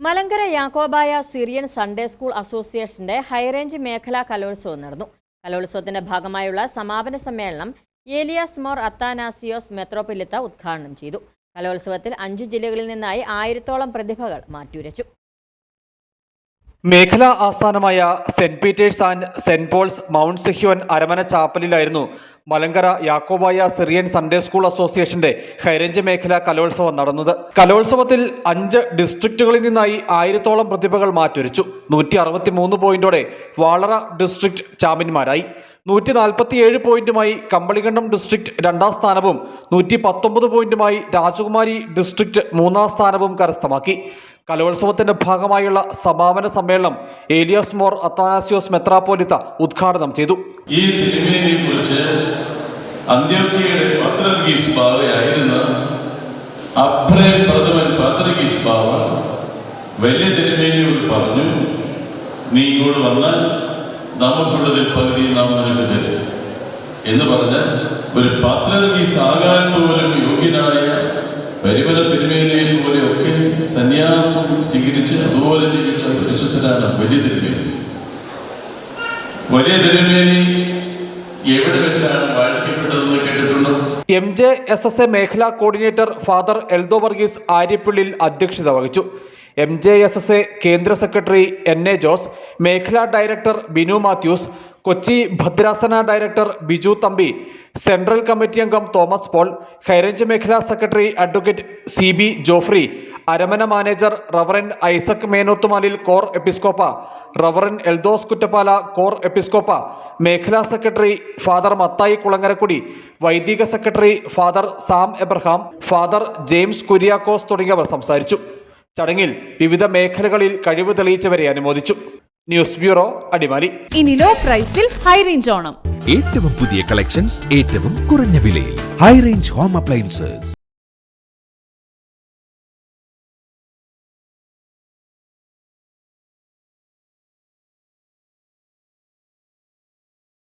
Malankara Yakobaya Syrian Sunday school അസോസിയേഷന്റെ high range മേഖലാ കലോത്സവം നടന്നു. കലോത്സവത്തിന്റെ ഭാഗമായുള്ള സമാപന സമ്മേളനം ഏലിയാസ് മോർ അത്താനാസിയോസ് മെത്രോപൊലിത്ത ഉദ്ഘാടനം ചെയ്തു. കലോത്സവത്തിൽ അഞ്ചു ജില്ലകളിൽ നിന്നായി ആയിരത്തോളം പ്രതിഭകൾ മാറ്റുരച്ചു. മേഖലാ ആസ്ഥാനമായ Saint Peter's and Saint Paul's Mount Sehion അരമന ചാപ്പലിലായിരുന്നു Malankara Yakobaya Syrian Sunday school അസോസിയേഷന്റെ ഹൈറേഞ്ച് മേഖലാ കലോത്സവം നടന്നത്. കലോത്സവത്തിൽ അഞ്ച് ഡിസ്ട്രിക്റ്റുകളിൽ നിന്നായി ആയിരത്തോളം പ്രതിഭകൾ മാറ്റുരച്ചു. നൂറ്റി അറുപത്തി മൂന്ന് പോയിന്റോടെ വാളറ ഡിസ്ട്രിക്ട് ചാമ്പ്യന്മാരായി. നൂറ്റി നാൽപ്പത്തിയേഴ് പോയിന്റുമായി കമ്പളികണ്ഠം ഡിസ്ട്രിക്ട് രണ്ടാം സ്ഥാനവും നൂറ്റി പത്തൊമ്പത് പോയിന്റുമായി രാജകുമാരി ഡിസ്ട്രിക്ട് മൂന്നാം സ്ഥാനവും കരസ്ഥമാക്കി. കലോത്സവത്തിന്റെ ഭാഗമായുള്ള സമാപന സമ്മേളനം ഏലിയാസ് മോർ അത്താനാസിയോസ് മെത്രാപ്പോലിത്ത ഉദ്ഘാടനം ചെയ്തു. ഈ തിരുമേനിയെ കുറിച്ച് അന്ത്യോക്കിയയുടെ പത്രഗീസ് ബാവയായിരുന്ന അബ്രേം പ്രഥമൻ പത്രഗീസ് ബാവ വലിയ തിരുമേനിയോട് പറഞ്ഞു നീ ഇങ്ങോട്ട് വന്നാൽ നമുക്കുള്ളതിൽ പകുതി നാം നിനക്ക് തരും. എന്ന് പറഞ്ഞ് ഒരു പാത്രഗീസ് ആകാൻ പോലും യോഗ്യനായ പരിമല തിരുമേനിയെ പോലെയൊക്കെ സന്യാസം സ്വീകരിച്ച് അതുപോലെ ജീവിച്ച പരിശുദ്ധരാണ് വലിയ തിരുമേനി. വലിയ തിരുമേനി എവിടെ വെച്ചാണ് വാഴിക്കപ്പെട്ടതെന്ന് കേട്ടിട്ടുണ്ടോ? M J S S A മേഖലാ കോർഡിനേറ്റർ ഫാദർ എൽദോ വർഗീസ് ആര്യപ്പിള്ളിൽ അധ്യക്ഷത വഹിച്ചു. M J S S A കേന്ദ്ര സെക്രട്ടറി എൻ എ ജോസ് മേഖലാ ഡയറക്ടർ ബിനു മാത്യൂസ് കൊച്ചി ഭദ്രാസന director Biju Thampi central committee അംഗം തോമസ് പോൾ ഹൈറേഞ്ച് മേഖലാ secretary advocate C B Joffrey അരമന manager reverend Isaac Menothumalil Cor Episcopa reverend Eldose Kuttappala Cor Episcopa മേഖലാ secretary father Mathai കുളങ്ങരക്കുടി വൈദിക secretary father Sam Abraham father James Kuriakose തുടങ്ങിയവർ സംസാരിച്ചു. ചടങ്ങിൽ വിവിധ മേഖലകളിൽ കഴിവ് തെളിയിച്ചവരെ അനുമോദിച്ചു. News bureau Adimali. ഇനി ലോ പ്രൈസിൽ ഹൈ റേഞ്ച് ഓണം. ഏറ്റവും പുതിയ കളക്ഷൻസ് ഏറ്റവും കുറഞ്ഞ വിലയിൽ. High range home appliances